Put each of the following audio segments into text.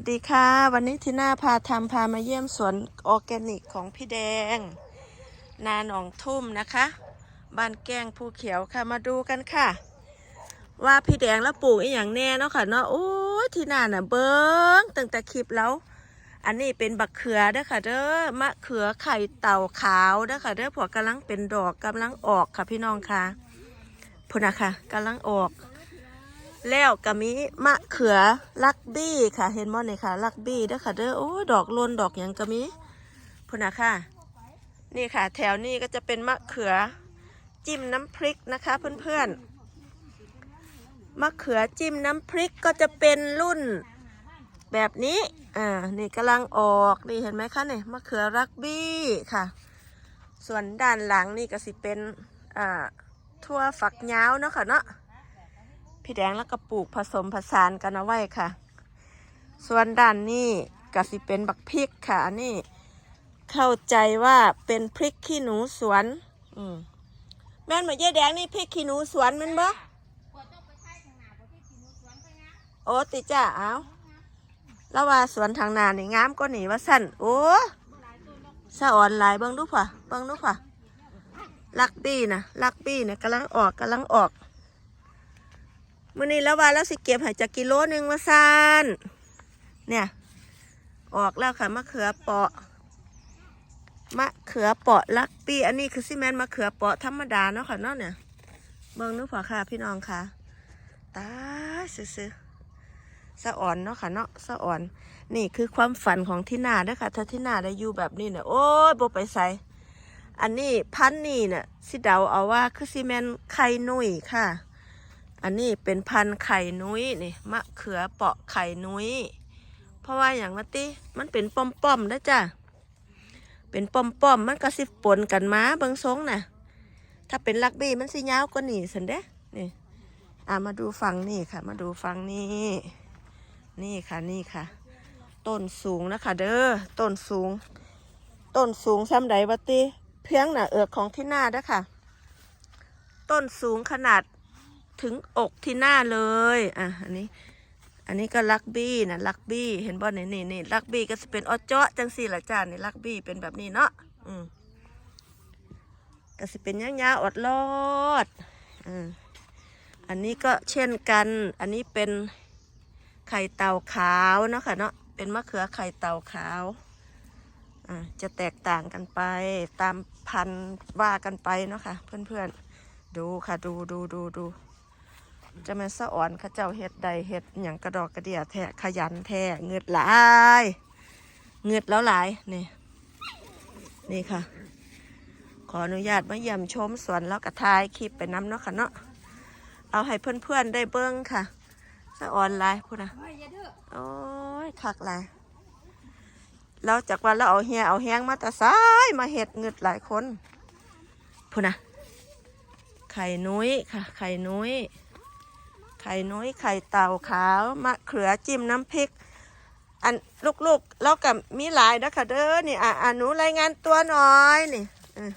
สวัสดีค่ะ วันนี้ที่หน้าพาทำพามาเยี่ยมสวนออร์แกนิกของพี่แดง นาหนองทุ่มนะคะ บ้านแก้งภูเขียวค่ะมาดูกันค่ะ ว่าพี่แดงแล้วปลูกอีอย่างแน่เนาะค่ะเนาะโอ้ยที่หน้าน่ะเบิ้งตั้งแต่คลิปแล้ว อันนี้เป็นบักเขือเด้อค่ะเด้อมะเขือไข่เต่าขาวเด้อค่ะเด้อพวกกำลังเป็นดอกกำลังออกค่ะพี่น้องค่ะพุ่นนะคะกำลังออก แล้วก็มีมะเขือลักบี้ค่ะ เห็นบ่นี่ค่ะ ลักบี้เด้อค่ะเด้อโอ้ดอกลนดอกหยังก็มีพุ่นนะค่ะ นี่ค่ะ แถวนี้ก็จะเป็นมะเขือจิ้มน้ำพริกนะคะเพื่อนๆมะเขือจิ้มน้ำพริกก็จะเป็นรุ่นแบบนี้ อ่า นี่กำลังออก นี่เห็นไหมคะเนี่ยมะเขือลักบี้ค่ะ ส่วนด้านหลังนี่ก็สิเป็น อ่า ทั่วฝักยาวเนาะค่ะเนาะ พี่แดงแล้วก็ปลูกผสมผสานกันเอาไว้ค่ะ ส่วนด้านนี้ก็สิเป็นบักพริกค่ะอันนี้เข้าใจว่าเป็นพริกขี้หนูสวน อืมแม่นเหมือนยายแดงนี่พริกขี้หนูสวนมันบ่โอ้ติจ้าเอาแล้วว่าสวนทางนานี่งามก็หนีว่าสั่นโอ้สะอ่อนหลายเบิ่งดูผ่ะเบิ่งดูผ่ะลักบี้นะลักบี้เนี่ยกำลังออกกำลังออก มื่อนี้แล้วว่าแล้วสิเก็บให้จากกิโลหนึ่งมาซานเนี่ย ออกแล้วค่ะมะเขือเปาะมะเขือเปาะลักปีอันนี้คือซีเมนมะเขือเปาะธรรมดาเนาะค่ะเนาะเนี่ยเบิ่งนึกพอค่ะพี่น้องค่ะตาซื้อๆสะอ่อนเนาะค่ะเนาะสะอ่อน นี่คือความฝันของที่นาเด้อค่ะ ถ้าที่นาได้อยู่แบบนี้เนี่ยโอ้ยโบไปใส่อันนี้พันนี่เนี่ยสิเดาเอาว่าคือซีเมนไข่นุ่ยค่ะ อันนี้เป็นพันธุ์ไข่นุ้ยนี่มะเขือเปาะไข่นุ้ย เพราะว่าอย่างว่าติมันเป็นป้อมๆนะจ้ะเป็นป้อมๆมันก็สิปนกันมาเบิงทรงน่ะ ถ้าเป็นลักบี้มันสิยาวกว่านี่สันเด้นี่อ่ามาดูฝั่งนี่ค่ะ มาดูฝั่งนี้ นี่ค่ะนี่ค่ะ ต้นสูงนะคะ เด้อต้นสูง ต้นสูงซ้ำใดวะติเพียงหน่ะเอือกของที่หน้าเด้อค่ะ ต้นสูงขนาด ถึงอกที่หน้าเลยอะอันนี้ อันนี้ก็ลักบี้นะลักบี้เห็นบ่นี่นี่นี่ลักบี้ก็จะเป็นออเจาะจังสี่ละจ้านี่ลักบี้เป็นแบบนี้เนาะอืมก็จะเป็นยาวๆอดลอดอืมอันนี้ก็เช่นกัน อันนี้เป็นไข่เต่าขาวเนาะค่ะเนาะเป็นมะเขือไข่เต่าขาวอ่าจะแตกต่างกันไปตามพันธุ์ว่ากันไปเนาะค่ะเพื่อนๆดูค่ะดูดูดูดู จะมาสะอ่อนข้าเจ้าเฮ็ดใดเฮ็ดอย่างกระดอกกระเดียแท้ขยันแท้เงือดหลายเงือดแล้วหลายนี่นี่ค่ะ ขออนุญาตมาเยี่ยมชมสวนแล้วก็ถ่ายคลิปไปน้ำเนาะค่ะเนาะเอาให้เพื่อนๆได้เบิ้งค่ะสะอ่อนหลายพูดนะโอ้ยคักหลายแล้วจากวันเราเอาเฮียเอาแห้งมาแต่ซ้ายมาเห็ดเงือดหลายคนพูดนะไข่นุ้ยค่ะ ไข่นุ้ย ไข่นุ้ยไข่เต่าขาวมะเขือจิ้มน้ำพริก อันลูกๆแล้วกับมีหลายนะคะเด้อนี่อะอะหนูรายงานตัวหน่อยนี่เออ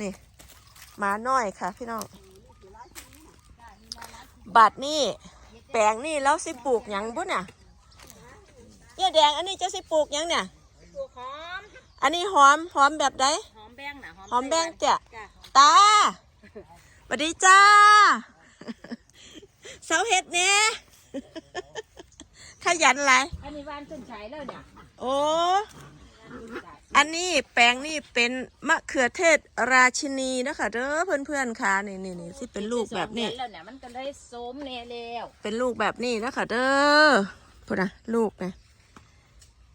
นี่หมาน้อยค่ะพี่น้องบัดนี่แปลงนี่แล้วสิปลูกหยังบุ่นอะเยี่ยแดงอันนี้จะสิปลูกหยังเนี่ยปลูกหอมอันนี้หอมหอมแบบใดหอมแบงนะหอมแบงจ้ะจ้ะตาสวัสดีจ้า เสาเห็ดเนี่ยขยันอะไรอันนี้วานต้นฉายแล้วเนี่ยโอ้อันนี้แปลงนี่เป็นมะเขือเทศราชินีนะคะเด้อเพื่อนๆค่ะนี่นี่นี่ที่เป็นลูกแบบนี้สองเดือแล้วเนี่ยมันก็เลยโสมแน่แล้วเป็นลูกแบบนี้นะคะเด้อพูดนะลูกนะ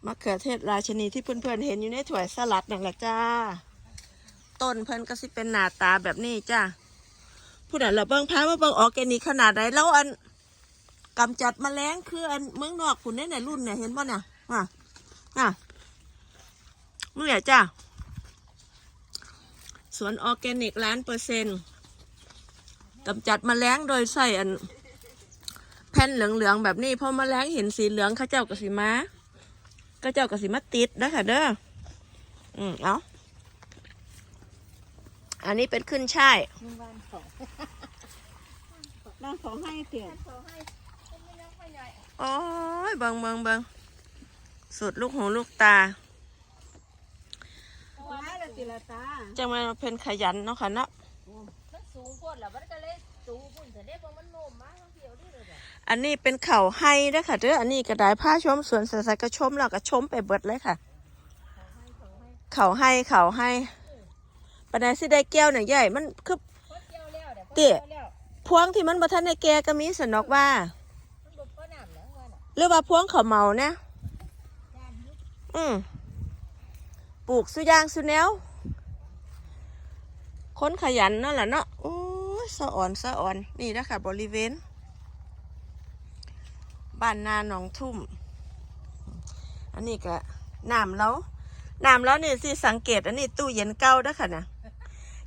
มะเขือเทศราชินีที่เพื่อนๆเห็นอยู่ในถ้วยสลัดนั่นแหละจ้า ต้นเพิ่นก็สิเป็นหน้าตาแบบนี้จ้า พูดนะเราเบิ่งพาว่าเบิ่งออร์แกนิกขนาดไหนแล้วอันกำจัดแมลงคืออันเมืองนอกคุณเนี่ยในรุ่นเนี่ยเห็นป่ะเนี่ยอะอะนี่แหละจ้าสวนออร์แกนิกล้านเปอร์เซ็นต์กำจัดแมลงโดยใส่อัน แผ่นเหลืองๆแบบนี้พอแมลงเห็นสีเหลืองข้าเจ้ากับสีม้าก็เจ้ากับสีมาติดนะค่ะเด้ออืมเอา อันนี้เป็นขึ้นช่ายมึงวานของน้องขอให้เปลี่ยนโอ้ยเบิงเบิงเบิงสุดลูกหูลูกตาว้าละติละตาจังมาเพิ่นขยันเนาะค่ะเนาะมันสูงโพดแล้วมันก็เลยสูงพุ่นแต่เด้เพราะมันโน้มมาทั้งเดียวนี่เลยแบบอันนี้เป็นเข่าไห้เด้อค่ะเด้ออันนี้กระดายผ้าชมสวนใส่ๆก็ชมแล้วก็ชมไปเบิดเลยค่ะ เข่าไห้เข่าไห้ ปัญหาสิได้แก้วเนี่ยใหญ่ มันคือพอเกี่ยวแล้วเดี๋ยวพอเตี้เกี่ยยวแล้วพวงที่มันบ่ทันได้แก่ก็มีสนอกว่ามันบ่พอน้ำแล้วว่าน่ะหรือว่าพวงเขาวเมานะ อืมปลูกสุยางสุแนวคนขยันนั่นแหละเนาะโอ้ยสะอ่อนสะอ่อน นี่นะคะบริเวณ บ้านนาหนองทุ่ม อันนี้ก็น้ำแล้วน้ำแล้วนี่สิสังเกต อันนี้ตู้เย็นเก่าเด้อค่ะนะ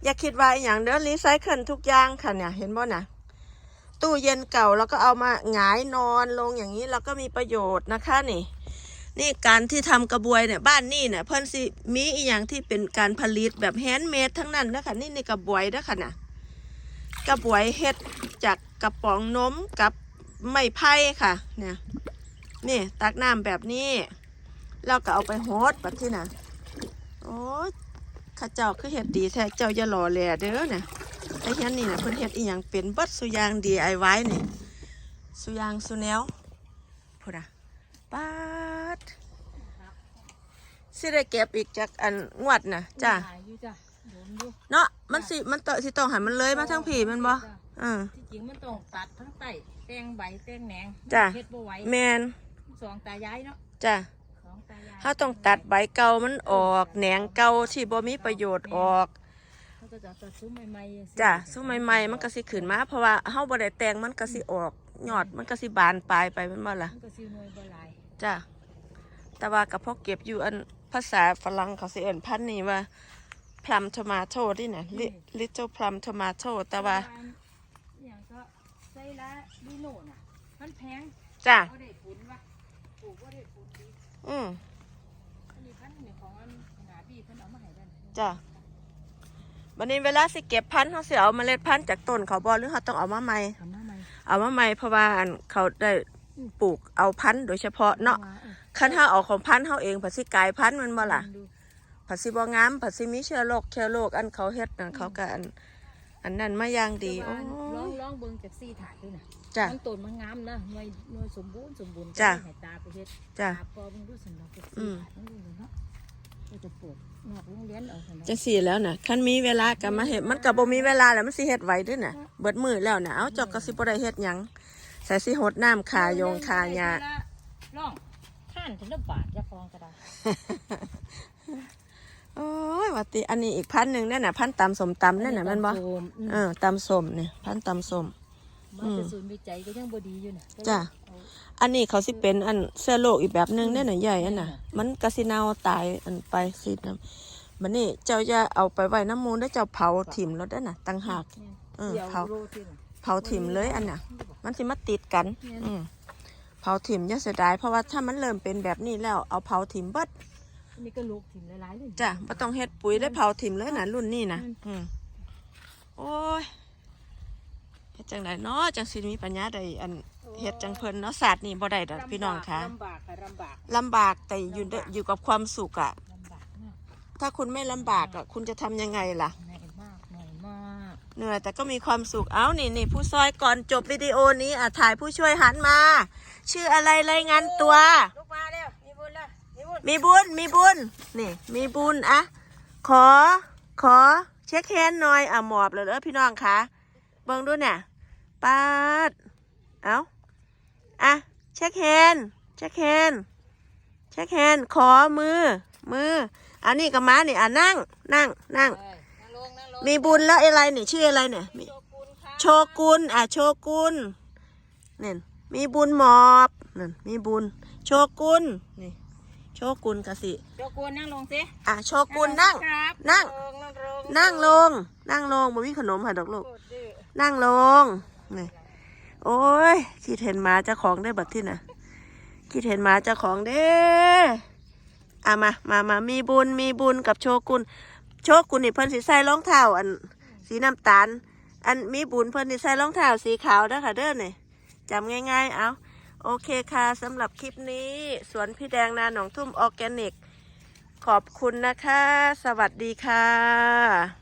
อย่าคิดว่าอย่างเด้อรีไซเคิลทุกอย่างค่ะเนี่ย เห็นบ่นะตู้เย็นเก่าแล้วก็เอามาหงายนอนลงอย่างนี้แล้วก็มีประโยชน์นะคะนี่ นี่การที่ทำกระบวยเนี่ยบ้านนี่เนี่ยเพิ่นสิมีอีหยังที่เป็นการผลิตแบบแฮนด์เมดทั้งนั้นนะคะนี่ในกระบวยนะคะนะกระบวยเฮ็ดจากกระป๋องนมกับไม้ไผ่ค่ะ เนี่ยนี่ตักน้ำแบบนี้แล้วก็เอาไปโฮดแบบที่น่ะโอ้ ข้าเจ้าคือเฮ็ดดีแท้เจ้าอย่าหล่อแหล่เด้อเนี่ยไอ้เฮียนนี่นะเพิ่นเฮ็ดอีหยังเป็นเบัดสุอยาง DIY นี่สุอยางสุแนวพูดอะป๊าดสิได้เก็บอีกจากอันงวดน่ะจ้าหายอยู่จ้ะโดนอยู่เนาะมันสิมันต่อสิต้องให้มันเลยมาทั้งผีแมันบ่เออ ที่จริงมันต้องตัดทั้งไต้แตงใบแตงแหนงจ้ะ เฮ็ดบ่ไหวแมนสองตายายเนาะจ้าสองตายาย เขาต้องตัดใบเก่ามันออก แหนงเก่าที่บ่มีประโยชน์ออกเขาก็จะตัดซุ้มใหม่ๆจ้ะสู้ใหม่ๆมันก็สิขึ้นมาเพราะว่าเฮาบ่ได้แต่งมันก็สิออกยอดมันก็สิบานปลายไปแมันบ่ล่ะมันก็สิหน่วยบ่หลายจ้ะแต่ว่ากับพอเก็บอยู่อันภาษาฝรั่งเขาสิเอิ้นพันธุ์นี้ว่า plum tomato นี่น่ะ Li- little plum tomato แต่ว่าอย่างก็ใส่ละดีโน่น่ะมันแพงจ้ะบ่ได้ผลวะปลูกบ่ได้ผลดี อืมอันนี้พันธุ์นี่ของอันหนาพี่เพิ่นเอามาให้กันจ้ะบัดนี้เวลาสิเก็บพันธุ์เฮาสิเอาเมล็ดพันธุ์จากต้นเขาบ่หรือเฮาต้องเอามาใหม่ทำมาใหม่เอามาใหม่เพราะว่าอันเขาได้ปลูกเอาพันธุ์โดยเฉพาะเนาะออคันเฮาเอาของพันธุ์เฮาเองผัดสิกลายพันธุ์มันบ่ล่ะดูผัดสิบ่งามผัดสิมีเชื้อโรคเชื้อโรคอันเขาเฮ็ดนั่นเขาก็อันอันนั้นมาอย่างดีแต่โอ้ว่าล องลองเบิ่งจากซี่ถาดด้วยนะจ้ะ มันต้นมันงามนะหน่วยหน่วยสมบูรณ์สมบูรณ์จ้ะให้ตาไปเฮ็ดจ้ะ ตาพอมึงดูสนอกจากอืซี่มถาดมันดูเนาะก็จะปลูกนอกโรงเรียนเอาสนอกจังสี่แล้วน่ะคันมีเวลาก็มาเฮ็ดมันก็บ่มีเวลาแล้วมันสิเฮ็ดไหวเด้วยน่ะ เบิดมื้อแล้วน่ะ เอาเจอกก็สิบ่ได้เฮ็ดหยังใส่สิหดน้ำคายงคาหญ้าลองท่านถึงได้บาทจะฟองก็ได้ โอ้ยว่าติอันนี้อีกพันหนึงนั่นน่ะพันตำสมตำนั่นน่ะแมันบ่โมเออตำสมเนี่ยพันตำสมมันเป็นศูนย์วิจัยก็ยังบ่ดีอยู่น่ะจ้ะ เอาอันนี้เขาสิเป็นอันเสื้อโลกอีกแบบหนึงเนี่ยน่ะใหญ่อันน่ะ มันกะสิเนาตายอันไปสิน้ำมันนี่เจ้าจะเอาไปไว้น้ำมูลแล้วเจ้าเผาถิ่มแล้วได้อน่ะตั้งหาก เนี่ยเออเดี๋ยวเผา โรที่น่ะเผาถิ่มเลยอันน่ะ มันสิมาติดกันเนี่ยอืมเผาถิ่มอย่าเสียดายเพราะว่าถ้ามันเริ่มเป็นแบบนี้แล้วเอาเผาถิ่มเบิด อันนี้ก็ลูกถิ่มหลายๆเลยจ้ะบ่ต้องเฮ็ดปุ๋ยได้เผาถิ่มเลยนะรุ่นนี้นะอืมอืมโอ้ยเฮ็ดจังไดเนาะจังสิมีปัญญาได้อันเฮ็ดจังเพิ่นเนาะศาสตร์นี่บ่ได้ดอกพี่น้องค่ะลำบากค่ะลำบากลำบากแต่อยู่ได้อยู่กับความสุขอะลำบากมากถ้าคุณไม่ลำบากอะคุณจะทำยังไงล่ะเหนื่อยมากเหนื่อยมากเหนื่อยแต่ก็มีความสุข เอ้านี่นี่ผู้ซอยก่อนจบวิดีโอนี้อะถ่ายผู้ช่วยหันมา ชื่ออะไรรายงานตัวลูกมาเร็วมีบุญแล้ว มีบุญมีบุญ มีบุญ นี่ มีบุญอะขอ ขอเช็คแฮนด์หน่อยอะหมอบเลยเด้อพี่น้องคะเบิ่งดูเนี่ยปาด เอ้าอะเช็คแฮนด์เช็คแฮนด์เช็คแฮนด์ขอมือ มือ อันนี้ก็มานี่อะนั่ง นั่ง นั่งเอ้ยนั่งลงนั่งลงมีบุญแล้วอะไรเนี่ยชื่ออะไรเนี่ยมีโชกุนค่ะโชกุนอะโชกุนเนี่ยมีบุญหมอบนั่นมีบุญ โชกุนนี่ โชกุนกสิโชกุนนั่งลงสิอะโชกุนนั่งครับนั่ง นั่งลงนั่งลง นั่งลงบ่มีขนมค่ะดอกลูกโคตรดื้อนั่งลงนี่โอ้ยคิดเห็นหมาเจ้าของได้บัดที่น่ะคิดเห็นหมาเจ้าของเด้อะมา มามามีบุญ มีบุญกับโชกุนโชกุนนี่เพิ่นสิใส่รองเท้าอัน สีน้ำตาล อันมีบุญเพิ่นสิใส่รองเท้าสีขาวเด้อค่ะเด้อนี่จำง่าย ๆ เอา โอเคค่ะสำหรับคลิปนี้สวนพี่แดงนาหนองทุ่มออร์แกนิก ขอบคุณนะคะ สวัสดีค่ะ